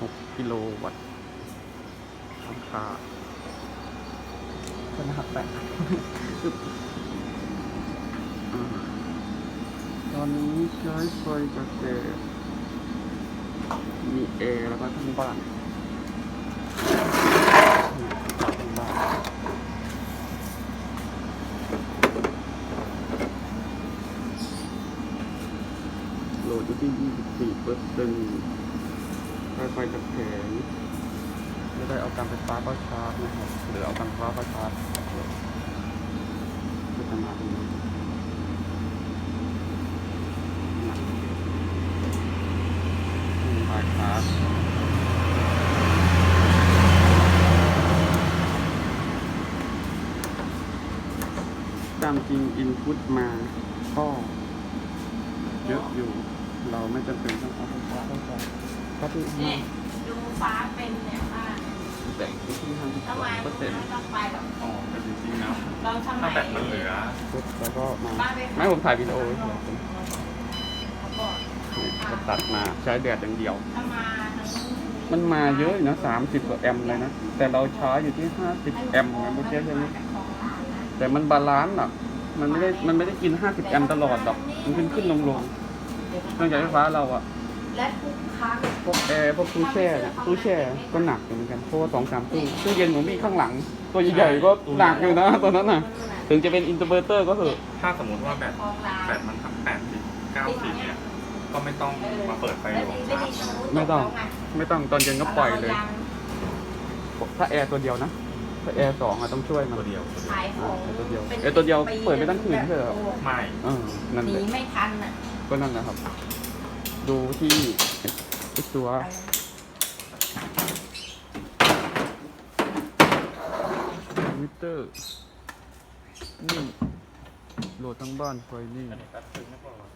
6กิโลวัตต์ราคาเป็นหักแปะอ่าตอนนี้ใช้ไฟกระแสมีแอร์แล้วก็ทั้งบ้านทั้งบ้านโหลดอยู่ที่ 24เปอร์เซ็นต์ ใช้ไฟจากแผงไม่ได้เอาการไฟฟ้าเข้าชาร์จนะครับหรือเอาการไฟฟ้าเข้าชาร์จจะมาตรงนี้ปลายคลาสตามจริงอินพุตมาก็เยอะอยู่ เราไม่จำเป็นต้องเอาไฟฟ้าเข้าไป ก็ที่เนี่ยดูฟ้าเป็นเนี่ยว่าแบ่งที่ห้าสิบทำไมเปอร์เซ็นต์ไม่ต้องไปหรอกอ๋อแต่จริงๆแล้วเราทำไมถ้าแบตมันเหลือปุ๊บแล้วก็มาบ้านไปไม่ผมถ่ายวิดีโอไว้เขาเฉยบอกๆก็ตัดมาใช้แดดอย่างเดียวถ้ามาทางนู้นมันมาเยอะอยู่นะสามสิบกว่าแอมป์เลยนะ แต่เราใช้อยู่ที่ห้าสิบแอมป์นะเมื่อกี้ใช่ไหมแต่มันบาลานซ์อะมันไม่ได้มันไม่ได้กิน50แอมป์ตลอดหรอก มันขึ้นขึ้นลงลงเครื่องใช้ไฟฟ้าเราอะ และทุกครั้ง พวกแอร์พวกตู้แช่เนี่ยตู้แช่ก็หนักอยู่เหมือนกันเพราะว่าสองสามตู้ตู้เย็นผมมีข้างหลัง ตัวใหญ่ๆก็หนักอยู่นะตอนนั้นน่ะ ถึงจะเป็นอินเตอร์เบอร์เตอร์ก็เถอะถ้าสมมติว่าแบตคลองลานแบตมันทั้งแปดสิบเก้าสิบเนี่ย ก็ไม่ต้องมาเปิดไฟไม่หลวงดีชาร์จไม่ต้องไม่ต้องตอนเย็นก็ปล่อยเลย ถ้าแอร์ตัวเดียวนะ ถ้าแอร์สองอะต้องช่วยมันตัวเดียวตัวเดียวขายของแอร์ตัวเดียวแอร์ตัวเดียวเปิดไม่ตั้งคืนใช่เหรอไม่ เออนั่นหแหนีละไม่ทันอะ ก็นั่นแหละครับ ดูที่ตัวมิเตอร์นี่โหลดทั้งบ้านไฟนี่